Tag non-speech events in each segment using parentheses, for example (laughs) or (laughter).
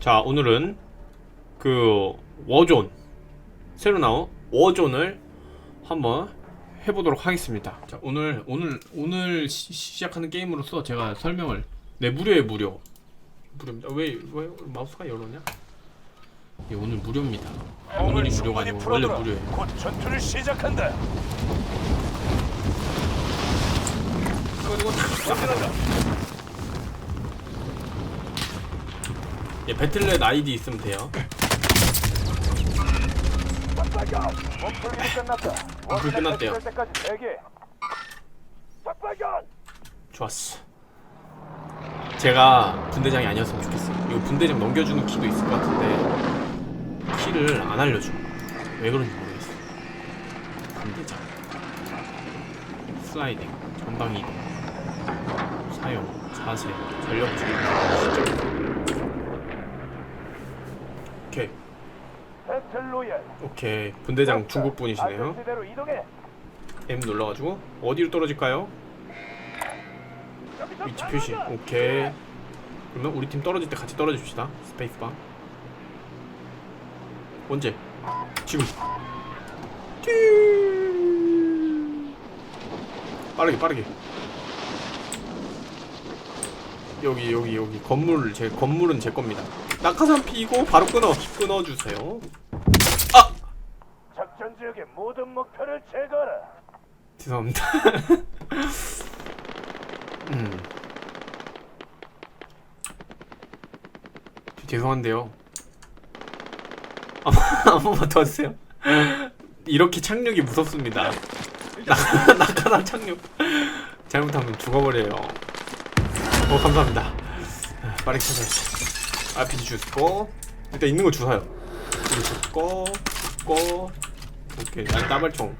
자 오늘은 그 워존 새로 나온 워존을 한번 해보도록 하겠습니다. 자 오늘 오늘 오늘 시, 시작하는 게임으로서 제가 설명을 네 무료에 무료 무료입니다. 왜 왜 마우스가 열었냐? 예, 오늘 무료입니다. 오늘이 무료가 아니고 원래 무료예요. 곧 전투를 시작한다. 확인한다. 예, 배틀넷 아이디 있으면 돼요. 짝발견. 몸풀기는 끝났다. 몸풀기 끝났대요. 때까지 대기. 좋았어. 제가 분대장이 아니었으면 좋겠어요. 이거 분대장 넘겨주는 키도 있을 것 같은데 키를 안 알려줘. 왜 그런지 모르겠어. 분대장. 슬라이딩, 전방 이동, 사용, 자세, 전력 주기. 오케이, 배틀 로얄. 오케이. 분대장 중국 분이시네요. M 눌러가지고 어디로 떨어질까요? 위치 표시! 오케이. 그러면 우리 팀 떨어질 때 같이 떨어집시다. 스페이스바. 언제? 지금. 튜 빠르게 빠르게. 여기 여기 여기. 건물 제 건물은 제 겁니다. 낙하산 피고 바로 끊어 끊어 주세요 아 작전 지역의 모든 제거하라. 죄송합니다. (laughs) 음. 죄송한데요. 한, (laughs) 한 번만 도와주세요. 이렇게 착륙이 무섭습니다. 낙- 낙하산 (laughs) 착륙. 잘못하면 죽어버려요. 어 감사합니다. 아, 빠르게 찾아야지 RPG 주스고. 일단 있는 거 주워요. 이거 주고. 주고 오케이. 아니 따발총.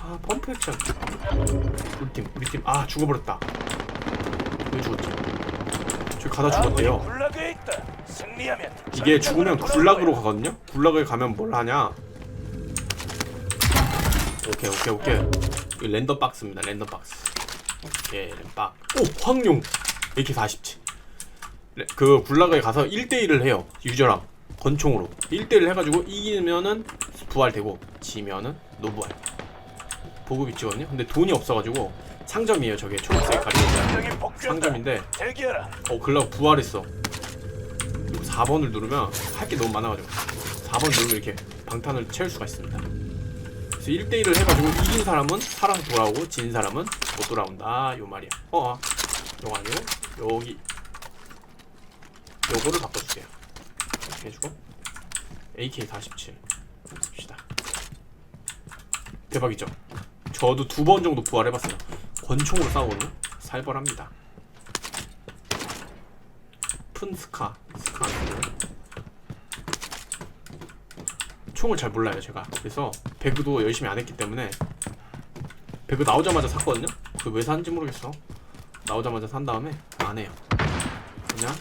아 펌프 액션. 우리 팀 우리 팀아 죽어버렸다. 왜 죽었지. 저기 가다 죽었대요. 아군이 굴락에 있다. 승리하면 이게 죽으면 굴락으로. 가거든요? 굴락을 가면 뭘 하냐? 오케이 오케이 오케이. 이 랜덤 박스입니다 랜덤 박스. 오케이 랜박 오 황룡! AK47 레- 그 굴락에 가서 1대1을 해요 유저랑 권총으로 1대1 해가지고 이기면은 부활되고 지면은 노부활. 보급 있지거든요. 근데 돈이 없어가지고 상점이에요 저게. 초록색 복귀한다. 상점인데. 어 글라고 부활했어. 그리고 4번을 누르면 할 게 너무 많아가지고 4번 누르면 이렇게 방탄을 채울 수가 있습니다. 그래서 1대1을 해가지고 이긴 사람은 살아서 돌아오고 진 사람은 못 돌아온다. 요 말이야. 어 어. 요거 아니고 여기. 요거를 바꿔주세요 해주고 AK47 봅시다. 대박이죠? 저도 두 번 정도 부활해봤어요. 권총으로 싸우거든요 살벌합니다. 푼 스카 스카. 총을 잘 몰라요 제가. 그래서 배그도 열심히 안 했기 때문에 배그 나오자마자 샀거든요? 그 왜 샀는지 모르겠어. 나오자마자 산 다음에 안 해요. 그냥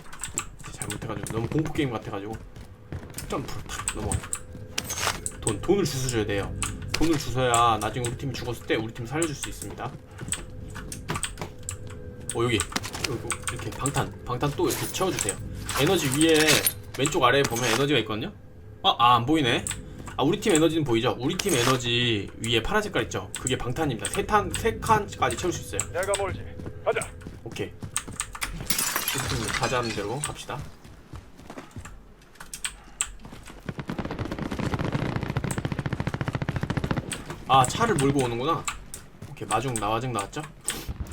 잘못해가지고 너무 공포 게임 같아가지고 점프로 탁 넘어 돈 돈을 주워줘야 돼요. 돈을 주워야 나중에 우리 팀이 죽었을 때 우리 팀 살려줄 수 있습니다. 어 여기. 이렇게 방탄 방탄 또 이렇게 채워주세요. 에너지 위에 왼쪽 아래에 보면 에너지가 있거든요? 아안 보이네. 아 우리 팀 에너지는 보이죠? 우리 팀 에너지 위에 파란 색깔 있죠? 그게 방탄입니다. 세탄 세 칸까지 채울 수 있어요. 내가 몰지. 가자. 오케이. 우리 팀 가자는 대로 갑시다 아 차를 몰고 오는구나 오케이 마중 나와중 나왔죠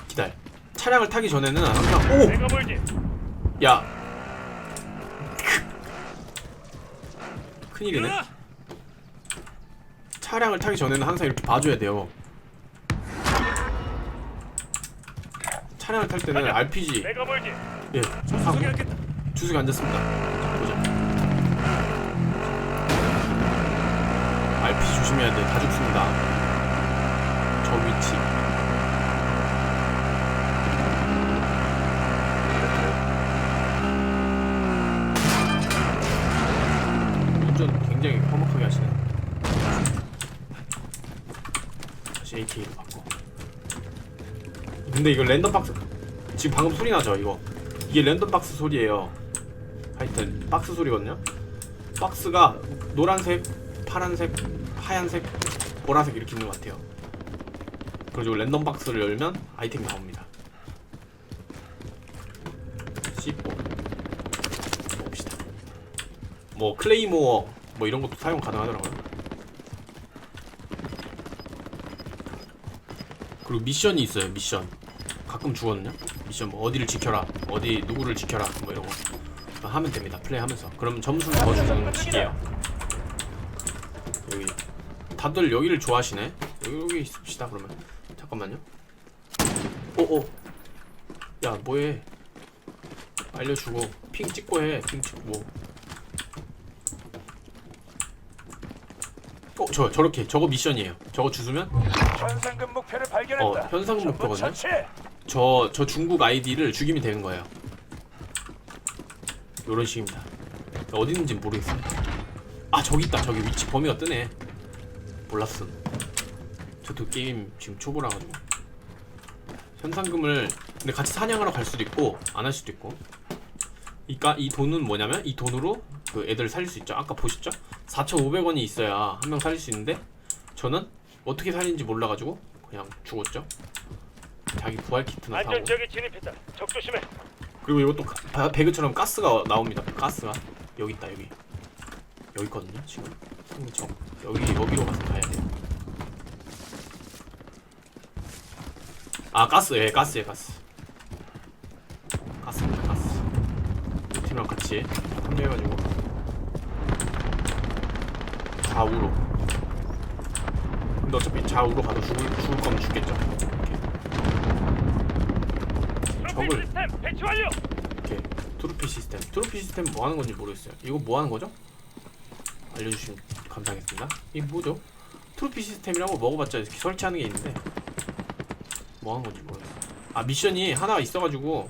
기다려 차량을 타기 전에는 항상 오. 야. 큰일이네. 차량을 타기 전에는 항상 이렇게 봐줘야 돼요. 차량을 탈 때는 RPG. 예 하고. 주석에 앉았습니다. RPG 조심해야 돼. 다 죽습니다. 저 위치. 운전 굉장히 험악하게 하시네. 다시 AK로 바꿔. 근데 이거 랜덤 박스 지금 방금 소리 나죠 이거 이게 랜덤 박스 소리예요. 하여튼 박스 소리거든요. 박스가 노란색, 파란색, 하얀색, 보라색 이렇게 있는 것 같아요. 그리고 랜덤 박스를 열면 아이템이 나옵니다. C4 봅시다. 뭐 클레이모어 뭐 이런 것도 사용 가능하더라고요. 그리고 미션이 있어요. 미션. 가끔 주거든요. 미션 뭐 어디를 지켜라, 어디 누구를 지켜라, 뭐 이런 거 하면 됩니다. 플레이하면서. 그럼 점수를 더 주는 식이에요. 여기 다들 여기를 좋아하시네. 여기, 여기 있읍시다 그러면. 잠깐만요. 오오. 야 뭐해? 알려주고 핑 찍고 해. 핑 찍고. 어, 저 저렇게 저거 미션이에요. 저거 주수면 현상금 목표를 어, 발견했다. 현상금 전부 목표거든요. 처치. 저, 저 중국 아이디를 죽이면 되는 거예요. 요런 식입니다. 어디 있는지 모르겠어요. 아, 저기 있다. 저기 위치 범위가 뜨네. 몰랐음. 저도 게임 지금 초보라가지고. 현상금을, 근데 같이 사냥하러 갈 수도 있고, 안 할 수도 있고. 그니까 이 돈은 뭐냐면, 이 돈으로 그 애들 살릴 수 있죠. 아까 보셨죠? 4,500원이 있어야 한 명 살릴 수 있는데, 저는 어떻게 살리는지 몰라가지고, 그냥 죽었죠. 자기 부활 키트나 사고 안전 지역에 진입했다. 적 조심해. 그리고 이것도 가- 바- 배그처럼 가스가 나옵니다 가스가 여기 있다 여기 여기 있거든요 지금 상처 여기 여기로 가서 가야 돼요. 아 가스 예 가스예 가스. 가스입니다 가스. 이 팀이랑 같이 합류해가지고. 좌우로. 근데 어차피 좌우로 가도 죽을, 죽을 거면 죽겠죠. 이렇게. 적을. 이렇게 트로피 시스템. 트로피 시스템 뭐 하는 건지 모르겠어요. 이거 뭐 하는 거죠? 알려주시면 감사하겠습니다. 이게 뭐죠? 트로피 시스템이라고 먹어봤자 이렇게 설치하는 게 있는데. 뭐 하는 건지 모르겠어요 아 미션이 하나가 있어가지고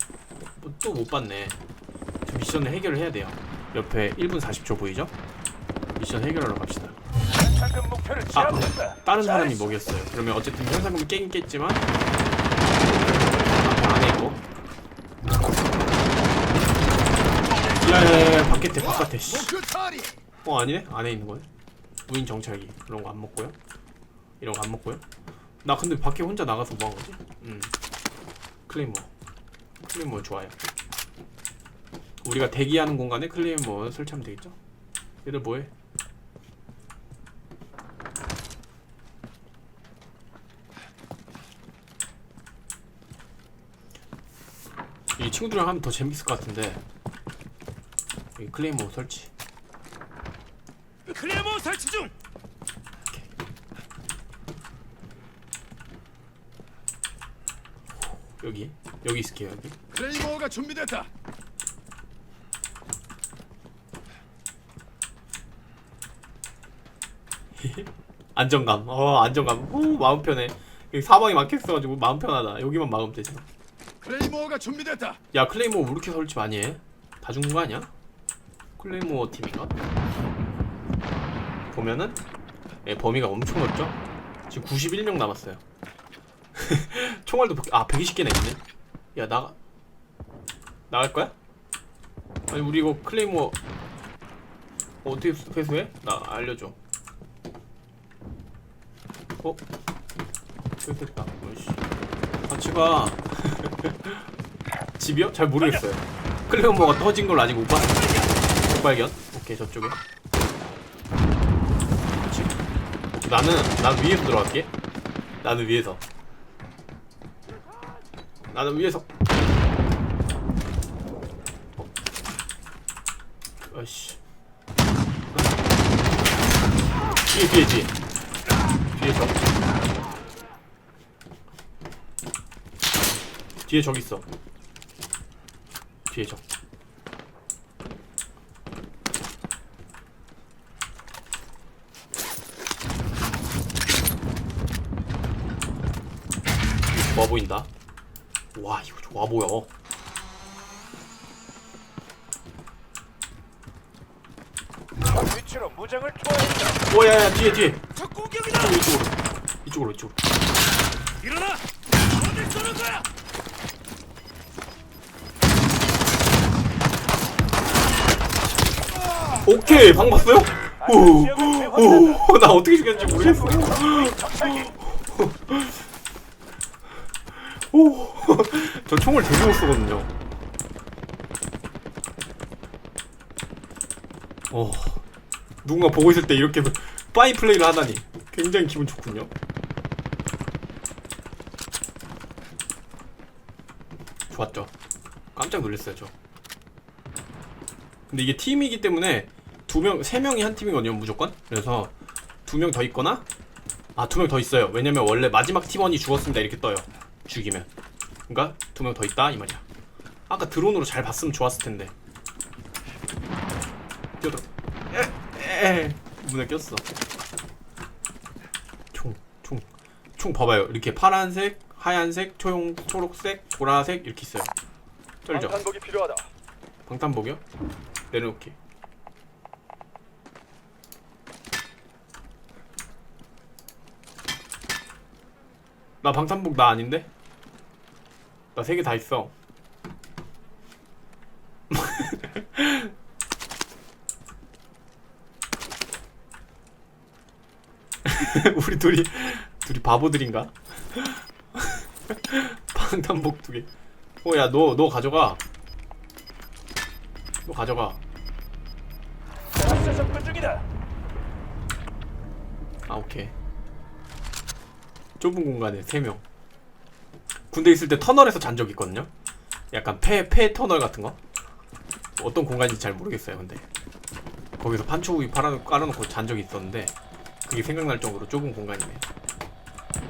뭐또못 봤네. 저 미션을 해결을 해야 돼요. 옆에 1분 40초 보이죠? 미션 해결하러 갑시다. 현상금 아. 다른 사람이. 먹였어요. 그러면 어쨌든 현상금을 깨긴 깼지만 안에 있고. 야야야 바깥에 바깥에 씨. 어 아니네? 안에 있는 거네 무인 정찰기 그런 거 안 먹고요? 이런 거 안 먹고요? 나 근데 밖에 혼자 나가서 뭐 한 거지? 음. 클레이머. 클레이머 좋아요. 우리가 대기하는 공간에 클레이머 설치하면 되겠죠? 얘들 뭐해? 이 친구들이랑 하면 더 재밌을 것 같은데. 여기 클레이머 설치 클레모 설치 중. 여기 여기 있을게요 여기 클레이모어가 준비됐다. (laughs) 안정감 어 안정감 오 마음 편해 여기 사방이 막혔어가지고 마음 편하다 여기만 막으면 되지 클레이모어가 준비됐다. 야 클레이모 왜 이렇게 설치 많이 해? 다 죽는 거 아니야? 클레이모 팀인가? 보면은 예, 범위가 엄청 넓죠? 지금 91명 남았어요 (laughs) 총알도 복- 아 120개나 있네 야 나가 나갈 거야? 아니 우리 이거 클레이모 어떻게 수- 회수해? 나 알려줘 어? 회수했다 어이씨 같이 가 (laughs) 집이요? 잘 모르겠어요. 클레어모가 터진 걸 아직 못 봤. 못 발견. 오케이 저쪽에. 나는 난 위에서 들어갈게. 나는 위에서. 나는 위에서. 어. 아이씨. 뒤에 뒤에 뒤에. 뒤에 적. 뒤에 적 있어. 뒤에 좋아 보인다 와 이거 좋아 보여 위치로 무장을 투하했다. 오야야 뒤에 뒤에 적 공격이다. 이쪽으로 이쪽으로 이쪽으로 일어나. 어딜 쏘는 거야? 오케이 방 봤어요? 오오나 어떻게 죽였는지 모르겠어 오 저 (laughs) 총을 되게 못 쏘거든요. 어. 누군가 보고 있을 때 이렇게 (laughs) 파이 플레이를 하다니 굉장히 기분 좋군요. 좋았죠. 깜짝 놀랐어요 저. 근데 이게 팀이기 때문에 두 명, 세 명이 한 팀이거든요 무조건. 그래서 두 명 더 있거나 아 두 명 더 있어요. 왜냐면 원래 마지막 팀원이 죽었습니다. 이렇게 떠요 죽이면. 그러니까 두 명 더 있다 이 말이야. 아까 드론으로 잘 봤으면 좋았을 텐데. 뛰어들어. 에 에 문에 꼈어. 총 총. 총 봐봐요. 이렇게 파란색 하얀색 초용 초록색 보라색 이렇게 있어요. 쩔죠? 방탄복이 필요하다. 방탄복이요? 내려놓기 나 방탄복 나 아닌데? 나 세 개 다 있어 (laughs) 우리 둘이 둘이 바보들인가? (laughs) 방탄복 두 개. 어, 야, 너, 너 가져가. 너 가져가. 가스 접근 중이다. 아, 오케이. 좁은 공간에 세 명. 군대 있을 때 터널에서 잔 적 있거든요. 약간 폐, 폐 터널 같은 거. 어떤 공간인지 잘 모르겠어요, 근데. 거기서 판초구이 팔아, 깔아놓고 잔 적이 있었는데, 그게 생각날 정도로 좁은 공간이네.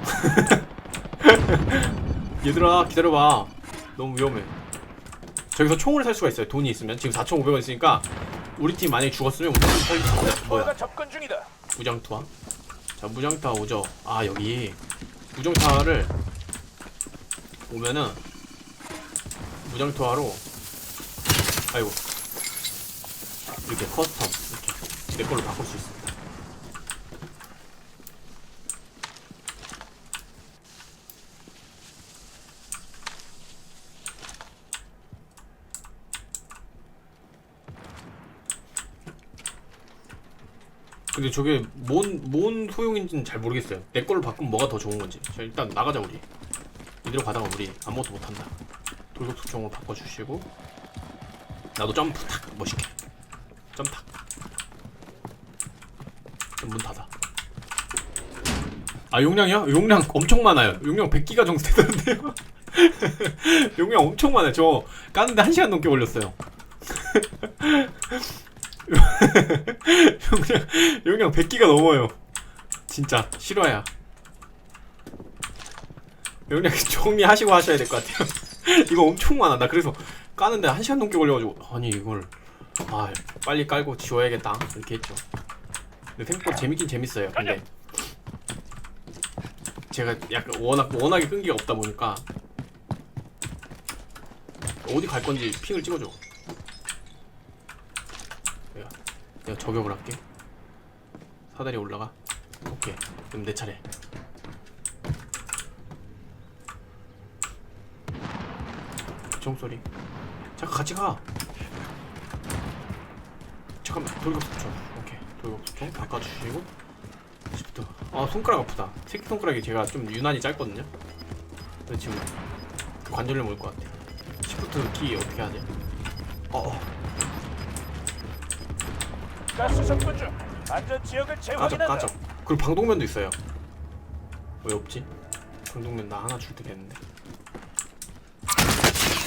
(laughs) 얘들아, 기다려봐. 너무 위험해. 저기서 총을 살 수가 있어요, 돈이 있으면. 지금 4,500원 있으니까, 우리 팀 만약에 죽었으면 우리 팀 살릴 수 있어요. 뭐야? 접근 중이다. 무장투하 자 무장투하 오죠 아 여기 무장투하를 오면은 무장투하로 아이고 이렇게 커스텀 이렇게 내 걸로 바꿀 수 있습니다 근데 저게 뭔, 뭔 소용인지는 잘 모르겠어요. 내 걸로 바꾸면 뭐가 더 좋은 건지. 자, 일단 나가자, 우리. 이대로 가다가 우리 아무것도 못한다. 돌격수총으로 바꿔주시고. 나도 점프 탁! 멋있게. 점프 탁. 문 닫아. 아, 용량이요? 용량 엄청 많아요. 용량 100기가 정도 되던데요? (laughs) 용량 엄청 많아요. 저 까는데 1시간 넘게 걸렸어요. (laughs) 용량, 용량 100기가 넘어요. 진짜 실화야. 용량 정리하시고 (laughs) 하셔야 될 것 같아요. (laughs) 이거 엄청 많아. 나 그래서 까는데 1시간 넘게 걸려가지고 아니 이걸 아 빨리 깔고 지워야겠다 이렇게 했죠. 근데 생각보다 재밌긴 재밌어요. 근데 제가 약간 워낙 워낙에 끈기가 없다 보니까 어디 갈 건지 핑을 찍어줘. 내가 내가 저격을 할게. 사다리 올라가. 오케이. 그럼 내 차례. 종소리. 잠깐 같이 가. 잠깐만 돌격수총. 오케이. 돌격수총 바꿔주시고. 시프트. 아 손가락 아프다. 새끼 손가락이 제가 좀 유난히 짧거든요. 근데 지금 관절염 올것 같아. 시프트 키 어떻게 하지? 어. 어. 가스 접근 중. 안전 지역을 까적 재확인한다. 까적 그리고 방독면도 있어요 왜 없지? 방독면 나 하나 줄 때겠는데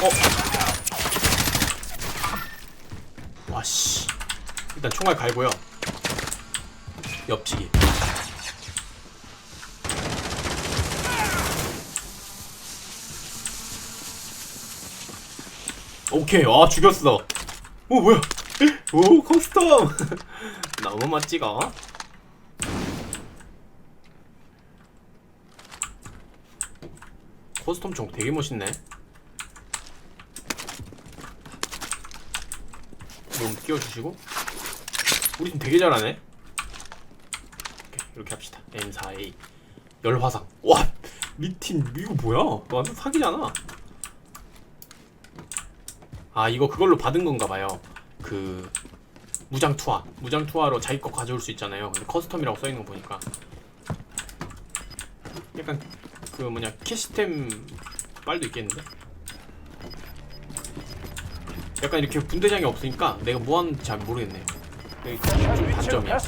어? 와씨. 일단 총알 갈고요. 옆치기. 오케이 아 죽였어. 오 뭐야? 오 커스텀. (laughs) 너무 멋지고 커스텀 총 되게 멋있네 몸 끼워주시고. 우리 팀 되게 잘하네. 이렇게 합시다. M4A 열화상. 와 미친 이거 뭐야? 너 완전 사기잖아. 아 이거 그걸로 받은 건가 봐요. 그 무장 투하. 무장 투하로 자기 거 가져올 수 있잖아요. 근데 커스텀이라고 써있는 거 보니까. 약간 그 뭐냐 캐시템 빨도 있겠는데 약간 이렇게 분대장이 없으니까 내가 뭐 하는지 잘 모르겠네 좀 단점이야.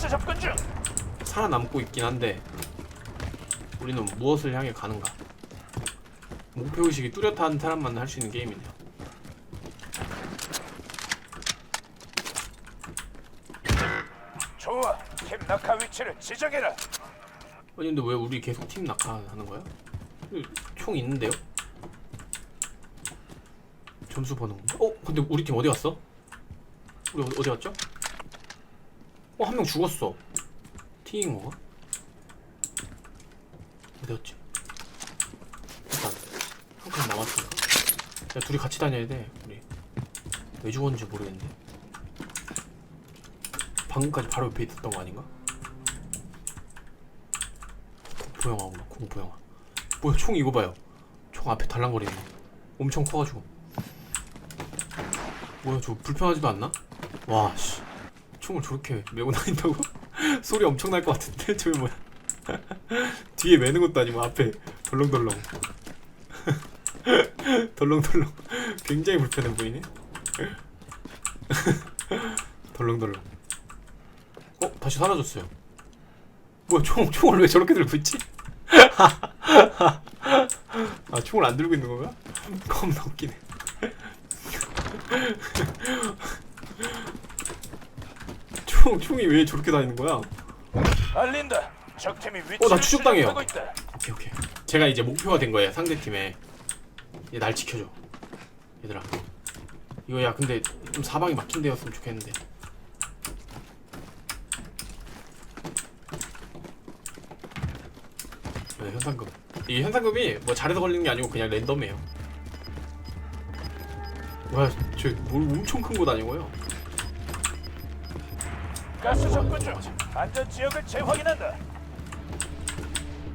살아남고 있긴 한데 우리는 무엇을 향해 가는가 목표 의식이 뚜렷한 사람만 할 수 있는 게임이네요 좋아. 팀 낙하 위치를 지정해라. 아니 근데 왜 우리 계속 팀 낙하하는 거야? 총 있는데요? 점수 건가? 어? 근데 우리 팀 어디 갔어? 우리 어디, 어디 갔죠? 어? 한 명 죽었어 건가? 어디 갔지? 일단 한칸 남았으니까 야 둘이 같이 다녀야 돼 우리 왜 죽었는지 모르겠는데 방금까지 바로 옆에 있었던 거 아닌가? 공포영화구나 공포영화 뭐야 총 이거 봐요 총 앞에 달랑거리는 거 엄청 커가지고 뭐야 저거 불편하지도 않나? 와씨 총을 저렇게 메고 다닌다고? (laughs) 소리 엄청 날 것 같은데 저게 뭐야 (laughs) 뒤에 매는 것도 아니고 앞에 덜렁덜렁 (laughs) 덜렁덜렁 굉장히 불편해 보이네 덜렁덜렁 어? 다시 사라졌어요 뭐야 총, 총을 왜 저렇게 들고 있지? 아 총을 안 들고 있는 건가? 겁나 웃기네 (laughs) 총, 총이 왜 저렇게 다니는 거야? 알린다. 적팀이 위치를 어, 나 추적당해요. 오케이 오케이. 제가 이제 목표가 된 거예요 상대 팀에. 얘 날 지켜줘 얘들아. 이거 야 근데 좀 사방이 막힌 데였으면 좋겠는데. 네, 현상금. 이 현상금이 뭐 잘해서 걸리는 게 아니고 그냥 랜덤이에요 뭐야 저뭘 엄청 큰거 다니고요 가스 접근 중. 안전 지역을 재확인한다.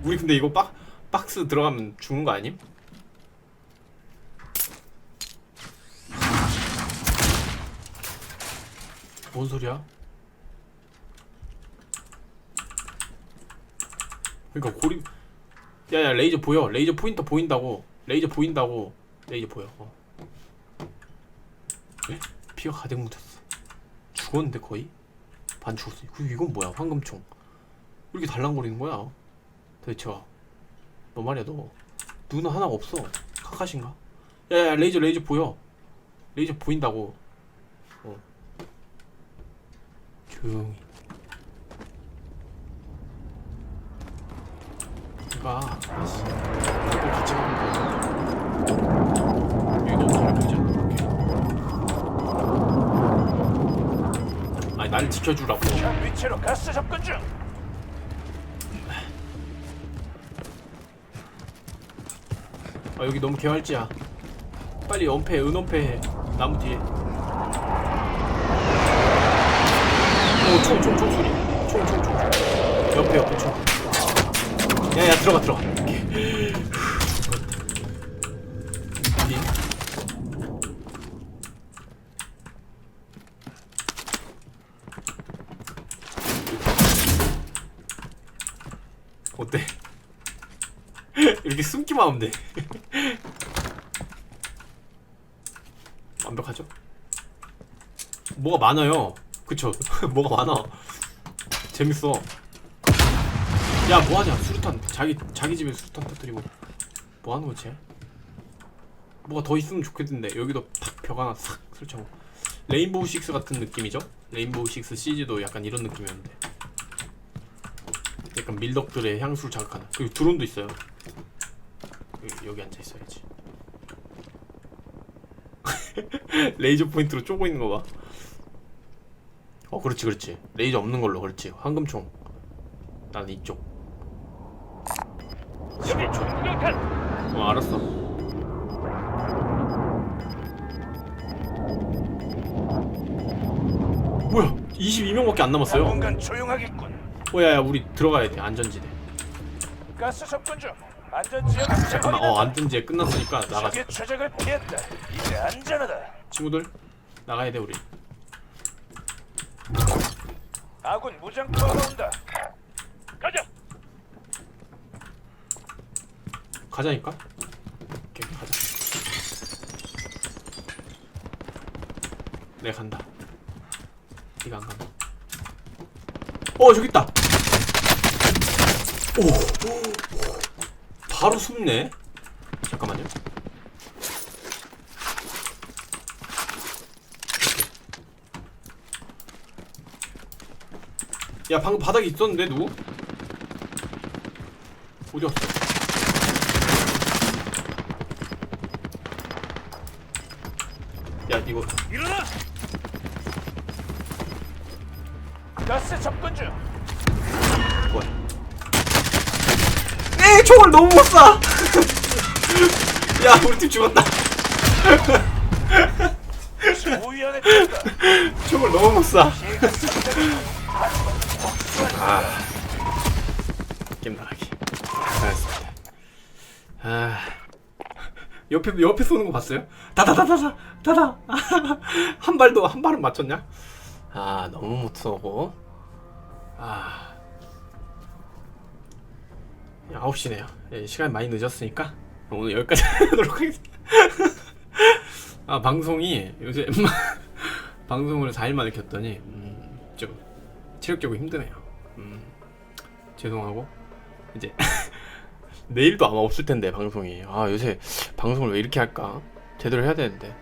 우리 근데 이거 박 박스 들어가면 죽는 거 아님? 뭔 소리야? 그러니까 고리 야야 레이저 보여 레이저 포인터 보인다고 레이저 보인다고 레이저 보여 어. 에? 피가 가득 묻었어. 죽었는데 거의? 반 죽었어. 그 이건 뭐야? 황금총. 왜 이렇게 달랑거리는 거야? 도대체. 너 말이야 너? 눈 하나가 없어. 카카신가? 야야 레이저 레이저 보여. 레이저 보인다고. 어. 조용히. 가 아씨 또 같이 가면 돼 여기 너무 잘 보이잖아 이렇게 아니 날 지켜주라고. 현 위치로 가스 접근 중. 아 여기 너무 개활지야. 빨리 은폐 은원폐해. 나무 뒤에. 오 총 총 총 소리 총 총 총. 옆에 옆에 총. 야야 들어가 들어가 오케이 뒤 어때? 숨기만 하면 돼 완벽하죠? 뭐가 많아요. 그쵸? (laughs) 뭐가 많아. 재밌어. 야, 뭐하냐? 수류탄. 자기, 자기 집에 수류탄 터뜨리고. 뭐 하는 거지? 뭐가 더 있으면 좋겠는데. 여기도 탁 벽 하나 싹 설치하고. 레인보우 식스 같은 느낌이죠? 레인보우 식스 CG도 약간 이런 느낌이었는데. 약간 밀덕들의 향수를 자극하는. 그리고 드론도 있어요. 여기, 여기 앉아 있어야지. (laughs) 레이저 포인트로 쪼고 있는 거 봐. 어, 그렇지, 그렇지. 레이저 없는 걸로, 그렇지. 황금총. 나는 이쪽. 11초. 어, 알았어. 뭐야? 22명밖에 안 남았어요. 당분간 조용하겠군. 어, 야, 야, 우리 들어가야 돼. 안전지대. 가스 접근 중. 안전 잠깐만. 어, 안전지대 끝났으니까 나가자. 적의 추적을 피했다. 이제 안전하다. 친구들, 나가야 돼, 우리. 아군 무장투하가 온다. 가자. 가자니까. 오케이 가자. 내가 간다. 네가 안 간다. 어 저기 있다. 오. 바로 숨네. 잠깐만요. 야 방금 바닥에 있었는데 누구? 어디 갔어? 총을 너무 못 쏴. (laughs) 야 우리 팀 죽었다. (laughs) 총을 너무 못 쏴. (laughs) 아 나가기. 알았습니다. 아 옆에 옆에 쏘는 거 봤어요? 다다다다다 다다 한 발도 한 발은 맞췄냐? 아 너무 못 쏘고 아 9시네요. 예, 시간이 많이 늦었으니까 오늘 여기까지 (laughs) 하도록 하겠습니다. 아 방송이 요새 (laughs) 방송을 4일 만에 켰더니 음, 좀 체력적으로 힘드네요. 음, 죄송하고 이제 (laughs) 내일도 아마 없을 텐데 방송이 아 요새 방송을 왜 이렇게 할까 제대로 해야 되는데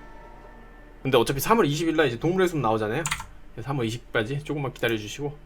근데 어차피 3월 20일 날 이제 동물의 숲 나오잖아요 3월 20일까지 조금만 기다려 주시고